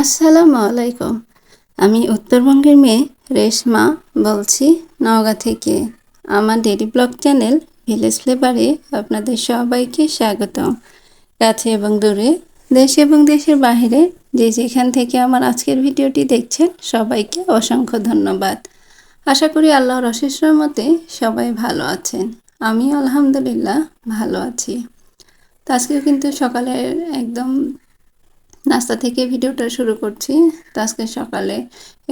আসসালামু আলাইকুম। আমি উত্তরবঙ্গের মেয়ে রেশমা বলছি নওগাঁ থেকে। আমার ডেলি ব্লগ চ্যানেল ভিলেজ ফ্লেভারে আপনাদের সবাইকে স্বাগত। কাছে এবং দূরে, দেশ এবং দেশের বাইরে যে যেখান থেকে আমার আজকের ভিডিওটি দেখছেন, সবাইকে অসংখ্য ধন্যবাদ। আশা করি আল্লাহর অশেষ মতে সবাই ভালো আছেন। আমি আলহামদুলিল্লাহ ভালো আছি। তো আজকেও কিন্তু সকালের একদম নাস্তা থেকে ভিডিওটা শুরু করছি। তো আজকে সকালে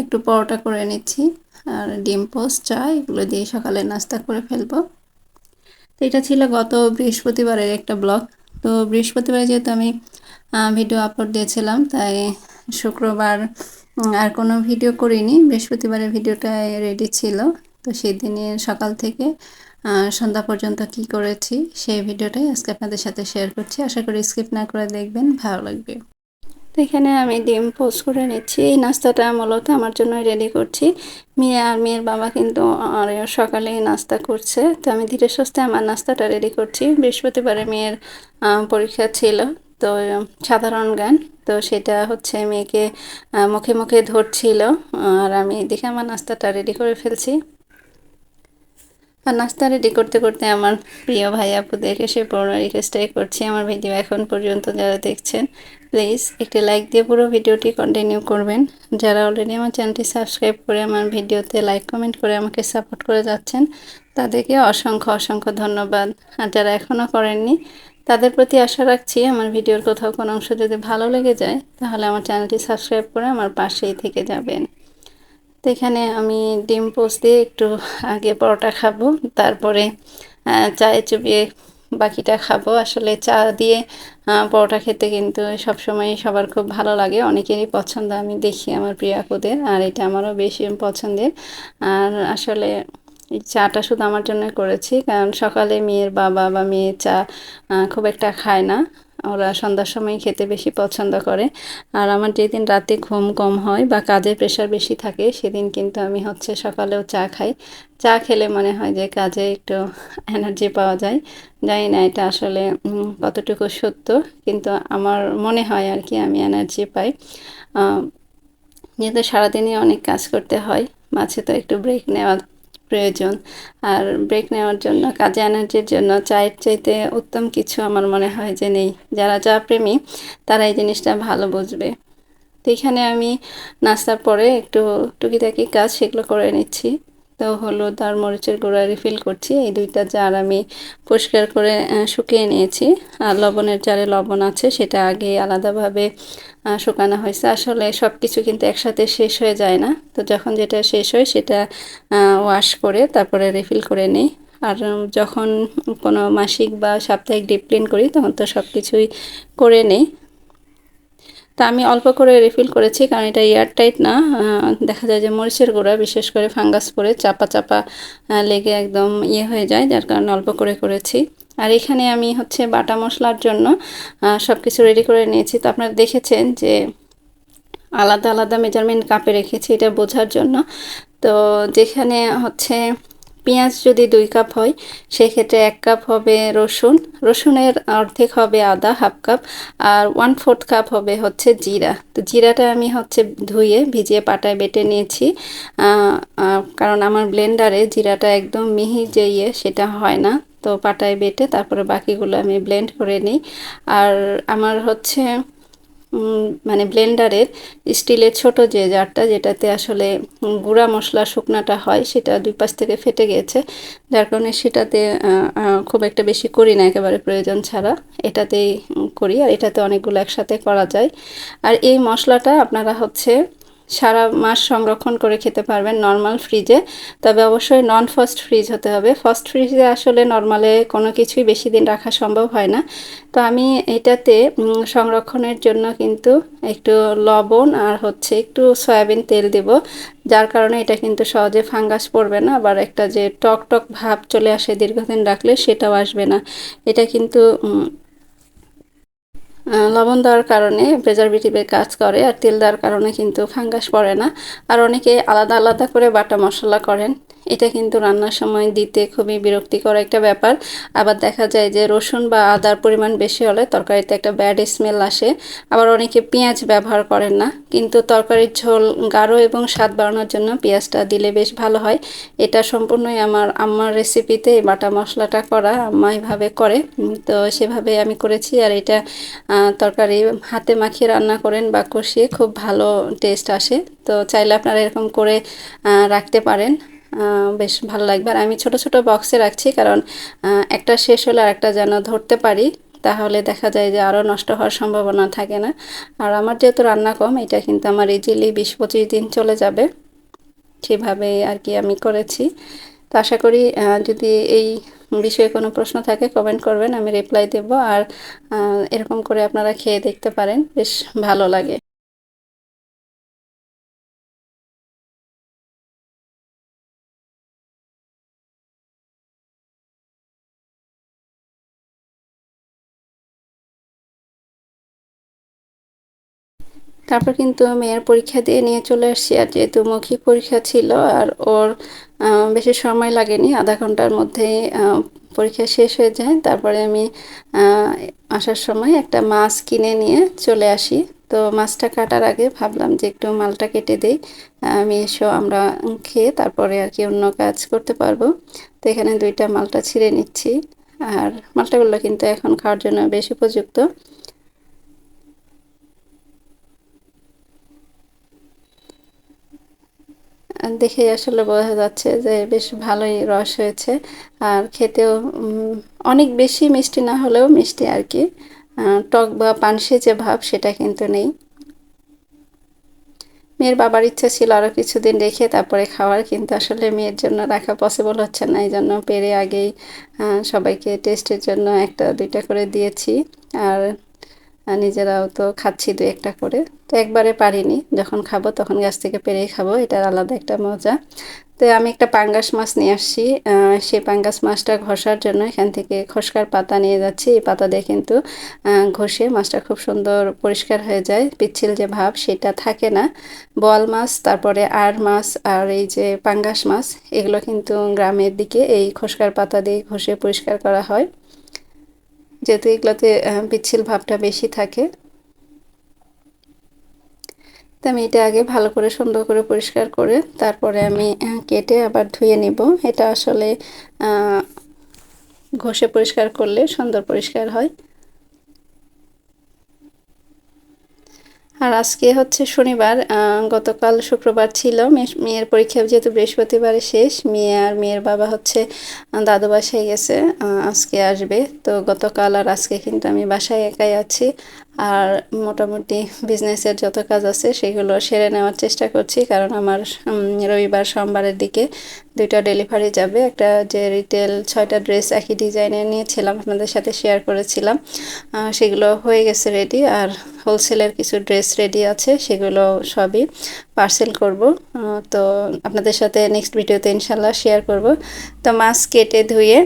একটু পরোটা করে নিচ্ছি আর ডিম পোস্ট চা, এগুলো দিয়ে সকালে নাস্তা করে ফেলব। তো এটা ছিল গত বৃহস্পতিবারের একটা ব্লগ। তো বৃহস্পতিবারে যেহেতু আমি ভিডিও আপলোড দিয়েছিলাম, তাই শুক্রবার আর কোনো ভিডিও করিনি। বৃহস্পতিবারের ভিডিওটা রেডি ছিল। তো সেই দিনে সকাল থেকে সন্ধ্যা পর্যন্ত কি করেছি সেই ভিডিওটাই আজকে আপনাদের সাথে শেয়ার করছি। আশা করি স্কিপ না করে দেখবেন, ভালো লাগবে। এখানে আমি ডিম পোস্ট করে নিচ্ছি। এই নাস্তাটা মূলত আমার জন্য রেডি করছি। মেয়ে আর মেয়ের বাবা কিন্তু সকালে নাস্তা করছে। তো আমি ধীরে সুস্থে আমার নাস্তাটা রেডি করছি। বৃহস্পতিবারে মেয়ের পরীক্ষা ছিল, তো, সাধারণ জ্ঞান। তো সেটা হচ্ছে মেয়েকে মুখে মুখে ধরছিল। আর আমি দেখে আমার নাস্তাটা রেডি করে ফেলছি। আর নাস্তা রেডি করতে করতে আমার প্রিয় ভাই আপুদেরকে সে পুরো রিকোয়েস্টটাই করছি। আমার ভিডিও এখন পর্যন্ত যারা দেখছেন প্লিজ একটি লাইক দিয়ে পুরো ভিডিওটি কন্টিনিউ করবেন। যারা অলরেডি আমার চ্যানেলটি সাবস্ক্রাইব করে আমার ভিডিওতে লাইক কমেন্ট করে আমাকে সাপোর্ট করে যাচ্ছেন, তাদেরকে অসংখ্য অসংখ্য ধন্যবাদ। আর যারা এখনও করেননি, তাদের প্রতি আশা রাখছি আমার ভিডিওর কোথাও কোনো অংশ যদি ভালো লেগে যায়, তাহলে আমার চ্যানেলটি সাবস্ক্রাইব করে আমার পাশেই থেকে যাবেন। তো এখানে আমি ডিম পোস্ট দিয়ে একটু আগে পরোটা খাব, তারপরে চায়ে চুপিয়ে বাকিটা খাব। আসলে চা দিয়ে পরোটা খেতে কিন্তু সব সময় সবার খুব ভালো লাগে, অনেকেরই পছন্দ। আমি দেখি আমার প্রিয়াকুদের আর এটা আমারও বেশি পছন্দের। আর আসলে চাটা শুধু আমার জন্য করেছি, কারণ সকালে মেয়ের বাবা বা মেয়ে চা খুব একটা খায় না। ওরা সন্ধ্যার সময় খেতে বেশি পছন্দ করে। আর আমার যেদিন রাতে ঘুম কম হয় বা কাজের প্রেশার বেশি থাকে, সেদিন কিন্তু আমি হচ্ছে সকালেও চা খাই। চা খেলে মনে হয় যে কাজে একটু এনার্জি পাওয়া যায়। জানি না এটা আসলে কতটুকু সত্য, কিন্তু আমার মনে হয় আর কি আমি এনার্জি পাই। যেহেতু সারাদিনই অনেক কাজ করতে হয়, মাঝে তো একটু ব্রেক নেওয়া প্রয়োজন। আর ব্রেক নেওয়ার জন্য, কাজে এনার্জির জন্য চায়ের চাইতে উত্তম কিছু আমার মনে হয় যে নেই। যারা চা প্রেমী, তারা এই জিনিসটা ভালো বুঝবে। তো এখানে আমি নাস্তার পরে একটু টুকিটাকি কাজ সেগুলো করে নিচ্ছি। তো হলুদ আর মরিচের গুঁড়া রিফিল করছি। এই দুইটা জার আমি পরিষ্কার করে শুকিয়ে নিয়েছি। আর লবণের জারে লবণ আছে, সেটা আগে আলাদাভাবে শুকানো হয়েছে। আসলে সব কিছু কিন্তু একসাথে শেষ হয়ে যায় না। তো যখন যেটা শেষ হয়, সেটা ওয়াশ করে তারপরে রিফিল করে নিই। আর যখন কোনো মাসিক বা সাপ্তাহিক ডিপ ক্লিন করি, তখন তো সব কিছুই করে নেই। তা আমি অল্প করে রিফিল করেছি, কারণ এটা এয়ারটাইট না। দেখা যায় যে মরিচের গুঁড়া, বিশেষ করে ফাঙ্গাস পরে চাপা চাপা লেগে একদম ইয়ে হয়ে যায়, যার কারণে অল্প করে করেছি। আর এখানে আমি হচ্ছে বাটা মশলার জন্য সব কিছু রেডি করে নিয়েছি। তো আপনারা দেখেছেন যে আলাদা আলাদা মেজারমেন্ট কাপে রেখেছি এটা বোঝার জন্য। তো যেখানে হচ্ছে পেঁয়াজ যদি দুই কাপ হয়, সেক্ষেত্রে এক কাপ হবে রসুন। রসুনের অর্ধেক হবে আদা, হাফ কাপ। আর ওয়ান ফোর্থ কাপ হবে হচ্ছে জিরা। তো জিরাটা আমি হচ্ছে ধুয়ে ভিজিয়ে পাটায় বেটে নিয়েছি। কারণ আমার ব্লেন্ডারে জিরাটা একদম মিহি যে ইয়ে সেটা হয় না। তো পাটায় বেটে তারপরে বাকিগুলো আমি ব্লেন্ড করে নিই। আর আমার হচ্ছে মানে ব্লেন্ডারের স্টিলের ছোট যে জারটা যেটাতে আসলে গুঁড়া মশলা শুকনাটা হয়, সেটা দুই পাশ থেকে ফেটে গিয়েছে যার কারণে সেটাতে খুব একটা বেশি করি না, একেবারে প্রয়োজন ছাড়া। এটাতেই করি, আর এটাতে অনেকগুলো একসাথে করা যায়। আর এই মশলাটা আপনারা হচ্ছে সারা মাস সংরক্ষণ করে খেতে পারবেন নর্মাল ফ্রিজে তবে অবশ্যই নন ফার্স্ট ফ্রিজ হতে হবে। ফার্স্ট ফ্রিজে আসলে নর্মালে কোনো কিছুই বেশি দিন রাখা সম্ভব হয় না। তো আমি এটাতে সংরক্ষণের জন্য কিন্তু একটু লবণ আর হচ্ছে একটু সয়াবিন তেল দেব। যার কারণে এটা কিন্তু সহজে ফাঙ্গাস পড়বে না, আবার একটা যে টক টক ভাব চলে আসে দীর্ঘদিন রাখলে সেটাও আসবে না। এটা কিন্তু লবণ দেওয়ার কারণে প্রেজারভেটিভের কাজ করে আর তেল দেওয়ার কারণে কিন্তু ফাঙ্গাস পড়ে না। আর অনেকে আলাদা আলাদা করে বাটা মশলা করেন। এটা কিন্তু রান্নার সময় দিতে খুবই বিরক্তিকর একটা ব্যাপার। আবার দেখা যায় যে রসুন বা আদার পরিমাণ বেশি হলে তরকারিতে একটা ব্যাড স্মেল আসে। আবার অনেকে পেঁয়াজ ব্যবহার করেন না। কিন্তু তরকারির ঝোল গাঢ় এবং স্বাদ বাড়ানোর জন্য পেঁয়াজটা দিলে বেশ ভালো হয়। এটা সম্পূর্ণই আমার আম্মার রেসিপিতে এই বাটা মশলাটা করা, আম্মা এভাবে করে। তো সেভাবে আমি করেছি আর এটা তরকারি হাতে মাখিয়ে রান্না করেন বা কষিয়ে খুব ভালো টেস্ট আসে। তো চাইলে আপনারা এরকম করে রাখতে পারেন। বেশ ভালো লাগবে। আর আমি ছোট ছোট বক্সে রাখছি কারণ একটা শেষ হলে আর একটা যেন ধরতে পারি, তাহলে দেখা যায় যে আরও নষ্ট হওয়ার সম্ভাবনা থাকে না। আর আমার যেহেতু রান্না কম, এটা কিন্তু আমার ইজিলি বিশ পঁচিশ দিন চলে যাবে। সেভাবে আর কি আমি করেছি। তো আশা করি যদি এই বিষয়ে কোনো প্রশ্ন থাকে কমেন্ট করবেন, আমি রিপ্লাই দেব। আর এরকম করে আপনারা খেয়ে দেখতে পারেন, বেশ ভালো লাগে। তারপর কিন্তু মেয়ের পরীক্ষা দিয়ে নিয়ে চলে আসছি। আর যেহেতু মৌখিক পরীক্ষা ছিল আর ওর বেশি সময় লাগেনি, আধা ঘণ্টার মধ্যেই পরীক্ষা শেষ হয়ে যায়। তারপরে আমি আসার সময় একটা মাছ কিনে নিয়ে চলে আসি। তো মাছটা কাটার আগে ভাবলাম যে একটু মালটা কেটে দিই। আমি এসো, আমরা খেয়ে তারপরে আর কি অন্য কাজ করতে পারব। তো এখানে দুইটা মালটা ছিঁড়ে নিচ্ছি। আর মালটাগুলো কিন্তু এখন খাওয়ার জন্য বেশ উপযুক্ত। দেখে আসলে বোঝা যাচ্ছে যে বেশ ভালোই রস হয়েছে। আর খেতেও অনেক বেশি মিষ্টি না হলেও মিষ্টি আর কি। টক বা পানসে যে ভাব সেটা কিন্তু নেই। মেয়ের বাবার ইচ্ছা ছিল আরও কিছুদিন রেখে তারপরে খাওয়ার, কিন্তু আসলে মেয়ের জন্য রাখা পসিবল হচ্ছে না। এই জন্য পেরে আগেই সবাইকে টেস্টের জন্য একটা দুইটা করে দিয়েছি। আর নিজেরাও তো খাচ্ছি দু একটা করে। তো একবারে পারিনি, যখন খাব তখন গাছ থেকে পেরেই খাব, এটার আলাদা একটা মজা। তো আমি একটা পাঙ্গাস মাছ নিয়ে আসছি সেই পাঙ্গাস মাছটা ঘষার জন্য এখান থেকে খসকার পাতা নিয়ে যাচ্ছি, এই পাতা দিয়ে কিন্তু ঘষে মাছটা খুব সুন্দর পরিষ্কার হয়ে যায়, পিচ্ছিল যে ভাব সেটা থাকে না। বোয়াল মাছ, তারপরে আর মাছ আর এই যে পাঙ্গাস মাছ, এগুলো কিন্তু গ্রামের দিকে এই খসকার পাতা দিয়ে ঘষে পরিষ্কার করা হয়। যেহেতু এগুলোতে পিচ্ছিল ভাবটা বেশি থাকে। তো আমি এটা আগে ভালো করে সুন্দর করে পরিষ্কার করে তারপরে আমি কেটে আবার ধুয়ে নিব। এটা আসলে ঘষে পরিষ্কার করলে সুন্দর পরিষ্কার হয়। আর আজকে হচ্ছে শনিবার গতকাল শুক্রবার ছিল। মেয়ের পরীক্ষা যেহেতু বৃহস্পতিবারে শেষ, মেয়ে আর মেয়ের বাবা হচ্ছে দাদু বাসায় গেছে আজকে আসবে। তো গতকাল আর আজকে কিন্তু আমি বাসায় একাই আছি। আর মোটামুটি বিজনেসের যত কাজ আছে সেগুলো সেরে নেওয়ার চেষ্টা করছি। কারণ আমার রবিবার সোমবারের দিকে দুইটা ডেলিভারি যাবে। একটা যে রিটেল ছয়টা ড্রেস একই ডিজাইনের নিয়েছিলাম, আপনাদের সাথে শেয়ার করেছিলাম। সেগুলো হয়ে গেছে রেডি আর হোলসেলের কিছু ড্রেস রেডি আছে, সেগুলো সবই পার্সেল করব। তো আপনাদের সাথে নেক্সট ভিডিওতে ইনশাল্লাহ শেয়ার করব। তো মাছ কেটে ধুয়ে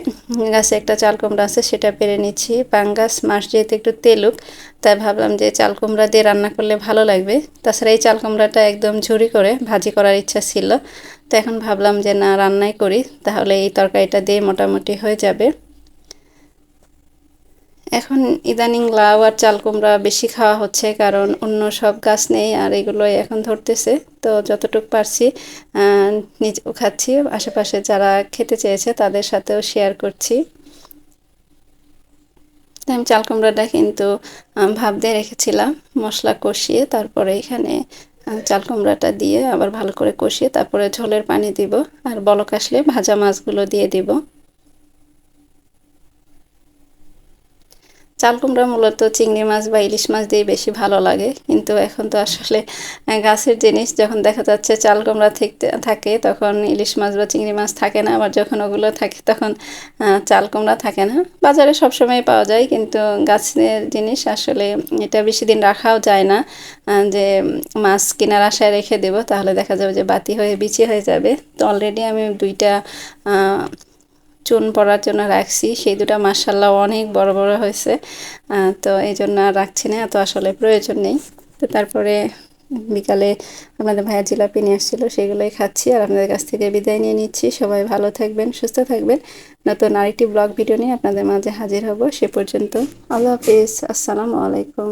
গাছে একটা চাল কুমড়া আছে, সেটা পেরে নিচ্ছি। পাঙ্গাস, মাছ যেহেতু একটু তেলুক তাই ভাবলাম যে চাল কুমড়া দিয়ে রান্না করলে ভালো লাগবে। তাছাড়া এই চাল কুমড়াটা একদম ঝুরি করে ভাজি করার ইচ্ছা ছিল। তো এখন ভাবলাম যে না, রান্নাই করি। তাহলে এই তরকারিটা দিয়ে মোটামুটি হয়ে যাবে। এখন ইদানিং লাউ আর চাল কুমড়া বেশি খাওয়া হচ্ছে, কারণ অন্য সব গাছ নেই আর এগুলোই এখন ধরতেছে। তো যতটুক পারছি নিজেও খাচ্ছি। আশেপাশে যারা খেতে চেয়েছে তাদের সাথেও শেয়ার করছি। আমি চাল কুমড়াটা কিন্তু ভাব দিয়ে রেখেছিলাম, মশলা কষিয়ে তারপরে এখানে চাল কুমড়াটা দিয়ে আবার ভালো করে কষিয়ে তারপরে ঝোলের পানি দিব, আর বলক আসলে ভাজা মাছগুলো দিয়ে দিব। চাল কুমড়া মূলত চিংড়ি মাছ বা ইলিশ মাছ দিয়ে বেশি ভালো লাগে। কিন্তু এখন তো আসলে গাছের জিনিস যখন দেখা যাচ্ছে চাল কুমড়া থাকে তখন ইলিশ মাছ বা চিংড়ি মাছ থাকে না। আবার যখন ওগুলো থাকে তখন চাল কুমড়া থাকে না। বাজারে সবসময় পাওয়া যায় কিন্তু গাছের জিনিস আসলে এটা বেশি দিন রাখাও যায় না। যে মাছ কেনার আশায় রেখে দেব, তাহলে দেখা যাবে যে বাতি হয়ে, বিচি হয়ে যাবে। তো অলরেডি আমি দুইটা চুন পড়ার জন্য রাখছি। সেই দুটা মার্শাল্লাহ অনেক বড় বড় হয়েছে। তো এই জন্য আর রাখছি না, এত আসলে প্রয়োজন নেই। তো তারপরে বিকালে আপনাদের ভাইয়া জিলাপি নিয়ে আসছিল, সেগুলোই খাচ্ছি আর আপনাদের কাছ থেকে বিদায় নিয়ে নিচ্ছি। সবাই ভালো থাকবেন, সুস্থ থাকবেন। নতুন আরেকটি ব্লগ ভিডিও নিয়ে আপনাদের মাঝে হাজির হব। সে পর্যন্ত আল্লাহ হাফিজ। আসসালামু আলাইকুম।